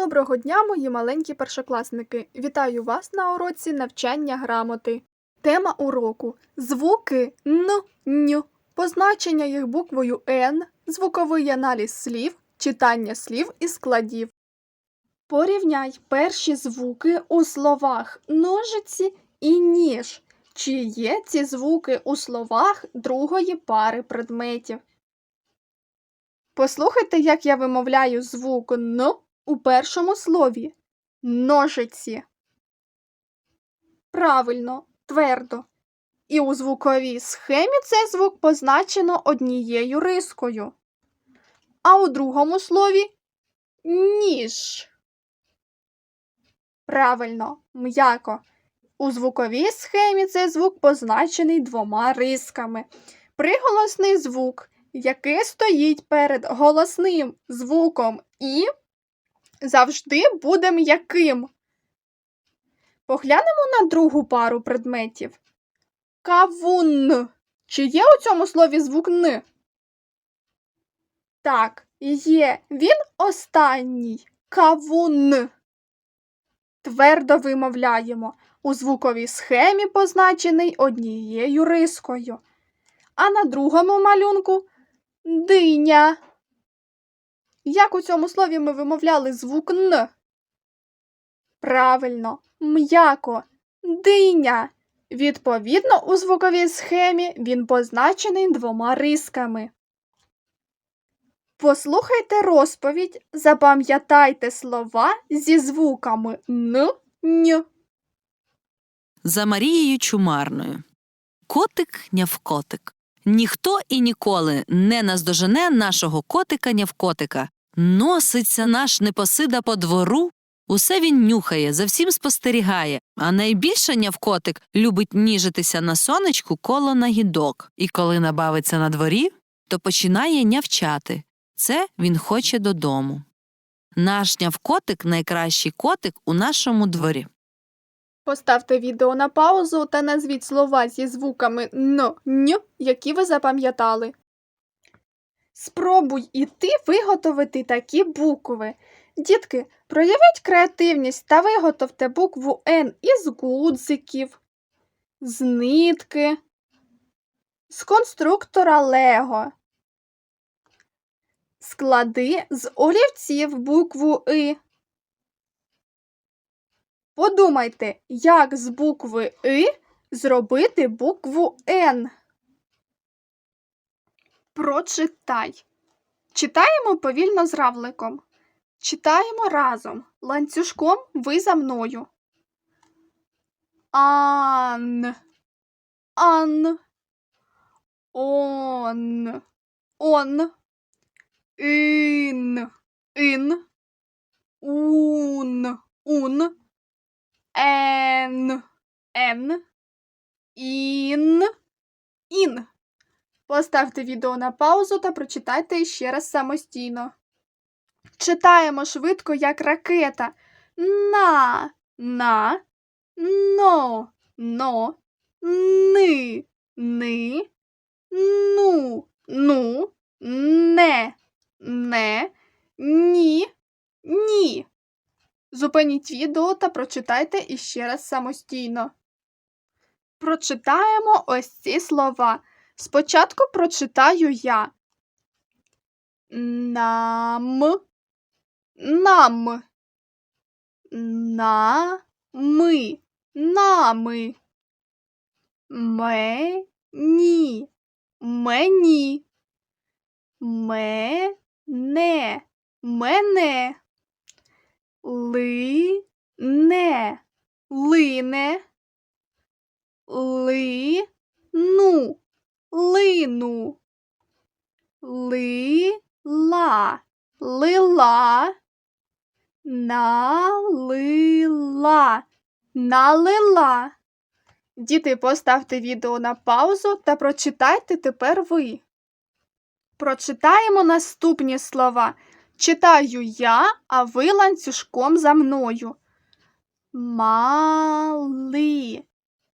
Доброго дня, мої маленькі першокласники! Вітаю вас на уроці навчання грамоти. Тема уроку звуки н, н, позначення їх буквою Н, звуковий аналіз слів, читання слів і складів. Порівняй перші звуки у словах ножиці і ніж. Чи є ці звуки у словах другої пари предметів? Послухайте, як я вимовляю звук Н у першому слові. Ножиці. Правильно, твердо. І у звуковій схемі цей звук позначено однією рискою. А у другому слові ніж. Правильно, м'яко. У звуковій схемі цей звук позначений двома рисками. Приголосний звук, який стоїть перед голосним звуком І, завжди буде м'яким. Поглянемо на другу пару предметів. Кавун. Чи є у цьому слові звук Н? Так, є. Він останній. Кавун. Твердо вимовляємо. У звуковій схемі позначений однією рискою. А на другому малюнку диня. Як у цьому слові ми вимовляли звук Н? Правильно, м'яко, диня. Відповідно, у звуковій схемі він позначений двома рисками. Послухайте розповідь, запам'ятайте слова зі звуками Н, Н. За Марією Чумарною. Котик нявкотик. Ніхто і ніколи не наздожене нашого котика нявкотика. Носиться наш непосида по двору. Усе він нюхає, за всім спостерігає, а найбільше нявкотик любить ніжитися на сонечку коло нагідок. І коли набавиться на дворі, то починає нявчати. Це він хоче додому. Наш нявкотик найкращий котик у нашому дворі. Поставте відео на паузу та назвіть слова зі звуками Н, Н, які ви запам'ятали. Спробуй і ти виготовити такі букви. Дітки, проявіть креативність та виготовте букву Н із гудзиків, з нитки, з конструктора Лего. Склади з олівців букву И. Подумайте, як з букви И зробити букву Н. Прочитай. Читаємо повільно з равликом. Читаємо разом. Ланцюжком ви за мною. Ан. Ан. Он. Он. Ін. Ін. Ун. Ун. Ен. Ен. Ін. Ін. Поставте відео на паузу та прочитайте ще раз самостійно. Читаємо швидко, як ракета. На, на, но, но, ни, ни, ну, ну, не, не, ні, ні. Зупиніть відео та прочитайте іще раз самостійно. Прочитаємо ось ці слова. Спочатку прочитаю я. Нам, нам, на, ми, нами, мені, мені, мене, мене, лине, лине, лину, лину, лила, лила, налила, налила. Діти, поставте відео на паузу та прочитайте тепер ви. Прочитаємо наступні слова. Читаю я, а ви ланцюжком за мною. Мали,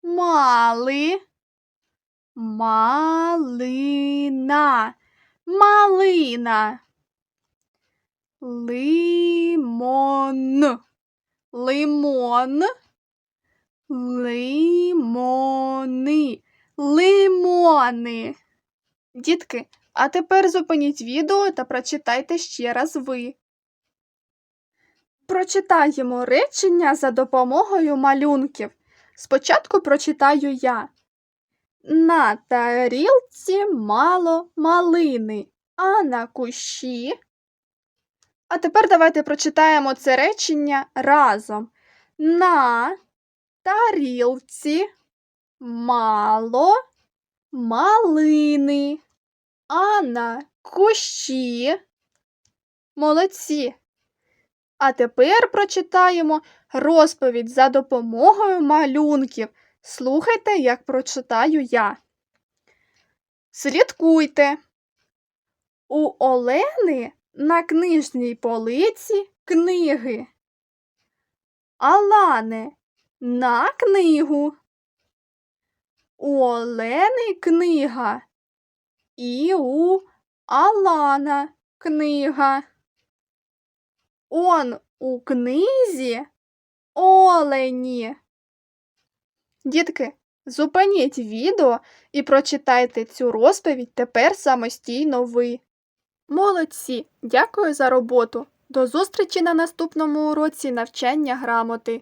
мали, малина, малина, лимон, Лимон. Лимон. Лимони. Лимони. Дітки, а тепер зупиніть відео та прочитайте ще раз ви. Прочитаємо речення за допомогою малюнків. Спочатку прочитаю я. На тарілці мало малини, а на кущі. А тепер давайте прочитаємо це речення разом. На тарілці мало малини, а на кущі. Молодці. А тепер прочитаємо розповідь за допомогою малюнків. Слухайте, як прочитаю я. Слідкуйте. У Олени на книжній полиці книги. Алане на книгу. У Олени книга. І у Алана книга. Он у книзі олені. Дітки, зупиніть відео і прочитайте цю розповідь тепер самостійно ви. Молодці! Дякую за роботу. До зустрічі на наступному уроці навчання грамоти.